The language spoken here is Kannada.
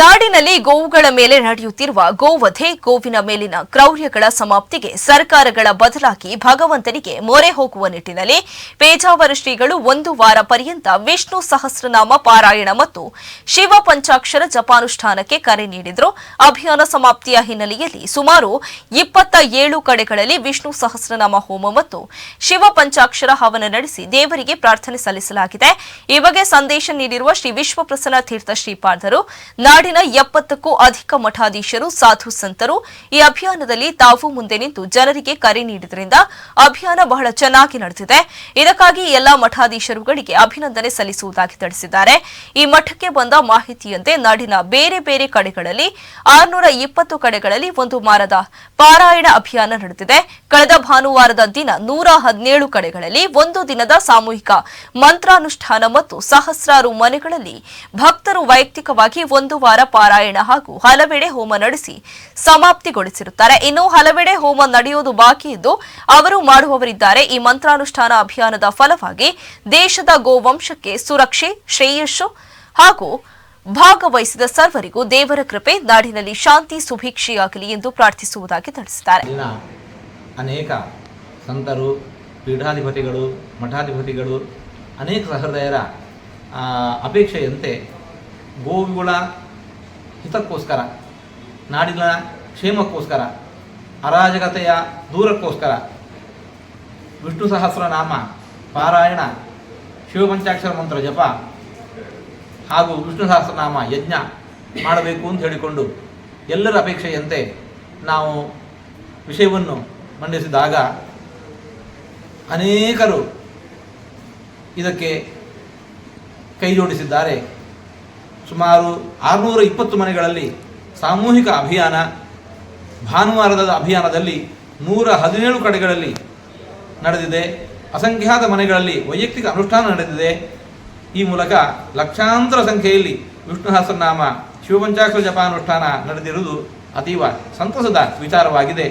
ನಾಡಿನಲ್ಲಿ ಗೋವುಗಳ ಮೇಲೆ ನಡೆಯುತ್ತಿರುವ ಗೋವಧೆ, ಗೋವಿನ ಮೇಲಿನ ಕ್ರೌರ್ಯಗಳ ಸಮಾಪ್ತಿಗೆ ಸರ್ಕಾರಗಳ ಬದಲಾಗಿ ಭಗವಂತನಿಗೆ ಮೊರೆ ಹೋಗುವ ನಿಟ್ಟಿನಲ್ಲಿ ಪೇಜಾವರ ಶ್ರೀಗಳು ಒಂದು ವಾರ ಪರ್ಯಂತ ವಿಷ್ಣು ಸಹಸ್ರನಾಮ ಪಾರಾಯಣ ಮತ್ತು ಶಿವ ಪಂಚಾಕ್ಷರ ಜಪಾನುಷ್ಠಾನಕ್ಕೆ ಕರೆ ನೀಡಿದ್ರು. ಅಭಿಯಾನ ಸಮಾಪ್ತಿಯ ಹಿನ್ನೆಲೆಯಲ್ಲಿ ಸುಮಾರು ಇಪ್ಪತ್ತ ಏಳು ಕಡೆಗಳಲ್ಲಿ ವಿಷ್ಣು ಸಹಸ್ರನಾಮ ಹೋಮ ಮತ್ತು ಶಿವ ಪಂಚಾಕ್ಷರ ಹವನ ನಡೆಸಿ ದೇವರಿಗೆ ಪ್ರಾರ್ಥನೆ ಸಲ್ಲಿಸಲಾಗಿದೆ. ಈ ಬಗ್ಗೆ ಸಂದೇಶ ನೀಡಿರುವ ಶ್ರೀ ವಿಶ್ವಪ್ರಸನ್ನ ತೀರ್ಥ ಶ್ರೀಪಾದರು ನಾಡಿನ ಎಪ್ಪತ್ತಕ್ಕೂ ಅಧಿಕ ಮಠಾಧೀಶರು, ಸಾಧು ಸಂತರು ಈ ಅಭಿಯಾನದಲ್ಲಿ ತಾವು ಮುಂದೆ ನಿಂತು ಜನರಿಗೆ ಕರೆ ನೀಡಿದ್ರಿಂದ ಅಭಿಯಾನ ಬಹಳ ಚೆನ್ನಾಗಿ ನಡೆದಿದೆ. ಇದಕ್ಕಾಗಿ ಎಲ್ಲಾ ಮಠಾಧೀಶರುಗಳಿಗೆ ಅಭಿನಂದನೆ ಸಲ್ಲಿಸುವುದಾಗಿ ತಿಳಿಸಿದ್ದಾರೆ. ಈ ಮಠಕ್ಕೆ ಬಂದ ಮಾಹಿತಿಯಂತೆ ನಾಡಿನ ಬೇರೆ ಬೇರೆ ಕಡೆಗಳಲ್ಲಿ ಆರುನೂರ ಇಪ್ಪತ್ತು ಕಡೆಗಳಲ್ಲಿ ಒಂದು ಮಾರದ ಪಾರಾಯಣ ಅಭಿಯಾನ ನಡೆದಿದೆ. ಕಳೆದ ಭಾನುವಾರದ ದಿನ ನೂರ ಹದಿನೇಳು ಕಡೆಗಳಲ್ಲಿ ಒಂದು ದಿನದ ಸಾಮೂಹಿಕ ಮಂತ್ರಾನುಷ್ಠಾನ ಮತ್ತು ಸಹಸ್ರಾರು ಮನೆಗಳಲ್ಲಿ ಭಕ್ತರು ವೈಯಕ್ತಿಕವಾಗಿ ಒಂದು ವಾರ ಪಾರಾಯಣ ಹಾಗೂ ಹಲವೆಡೆ ಹೋಮ ನಡೆಸಿ ಸಮಾಪ್ತಿಗೊಳಿಸಿರುತ್ತಾರೆ. ಇನ್ನು ಹಲವೆಡೆ ಹೋಮ ನಡೆಯುವುದು ಬಾಕಿ ಇದ್ದು, ಅವರು ಮಾಡುವವರಿದ್ದಾರೆ. ಈ ಮಂತ್ರಾನುಷ್ಠಾನ ಅಭಿಯಾನದ ಫಲವಾಗಿ ದೇಶದ ಗೋವಂಶಕ್ಕೆ ಸುರಕ್ಷೆ, ಶ್ರೇಯಸ್ಸು ಹಾಗೂ ಭಾಗವಹಿಸಿದ ಸರ್ವರಿಗೂ ದೇವರ ಕೃಪೆ, ನಾಡಿನಲ್ಲಿ ಶಾಂತಿ, ಸುಭಿಕ್ಷೆಯಾಗಲಿ ಎಂದು ಪ್ರಾರ್ಥಿಸುವುದಾಗಿ ತಿಳಿಸಿದ್ದಾರೆ. ಅನೇಕ ಸಂತರು, ಪೀಠಾಧಿಪತಿಗಳು, ಮಠಾಧಿಪತಿಗಳು, ಅನೇಕ ಸಹೃದಯರ ಅಪೇಕ್ಷೆಯಂತೆ ಗೋವುಗಳ ಹಿತಕ್ಕೋಸ್ಕರ, ನಾಡಿನ ಕ್ಷೇಮಕ್ಕೋಸ್ಕರ, ಅರಾಜಕತೆಯ ದೂರಕ್ಕೋಸ್ಕರ, ವಿಷ್ಣು ಸಹಸ್ರನಾಮ, ಪಾರಾಯಣ, ಶಿವಪಂಚಾಕ್ಷರ ಮಂತ್ರ ಜಪ ಹಾಗೂ ವಿಷ್ಣು ಸಹಸ್ರನಾಮ ಯಜ್ಞ ಮಾಡಬೇಕು ಅಂತ ಹೇಳಿಕೊಂಡು ಎಲ್ಲರ ಅಪೇಕ್ಷೆಯಂತೆ ನಾವು ವಿಷಯವನ್ನು ಮಂಡಿಸಿದಾಗ ಅನೇಕರು ಇದಕ್ಕೆ ಕೈ ಜೋಡಿಸಿದ್ದಾರೆ. ಸುಮಾರು ಆರುನೂರ ಇಪ್ಪತ್ತು ಮನೆಗಳಲ್ಲಿ ಸಾಮೂಹಿಕ ಅಭಿಯಾನ, ಭಾನುವಾರದ ಅಭಿಯಾನದಲ್ಲಿ ನೂರ ಹದಿನೇಳು ಕಡೆಗಳಲ್ಲಿ ನಡೆದಿದೆ. ಅಸಂಖ್ಯಾತ ಮನೆಗಳಲ್ಲಿ ವೈಯಕ್ತಿಕ ಅನುಷ್ಠಾನ ನಡೆದಿದೆ. ಈ ಮೂಲಕ ಲಕ್ಷಾಂತರ ಸಂಖ್ಯೆಯಲ್ಲಿ ವಿಷ್ಣು ಸಹಸ್ರನಾಮ, ಶಿವಪಂಚಾಕ್ಷರ ಜಪಾನುಷ್ಠಾನ ನಡೆದಿರುವುದು ಅತೀವ ಸಂತಸದ ವಿಚಾರವಾಗಿದೆ.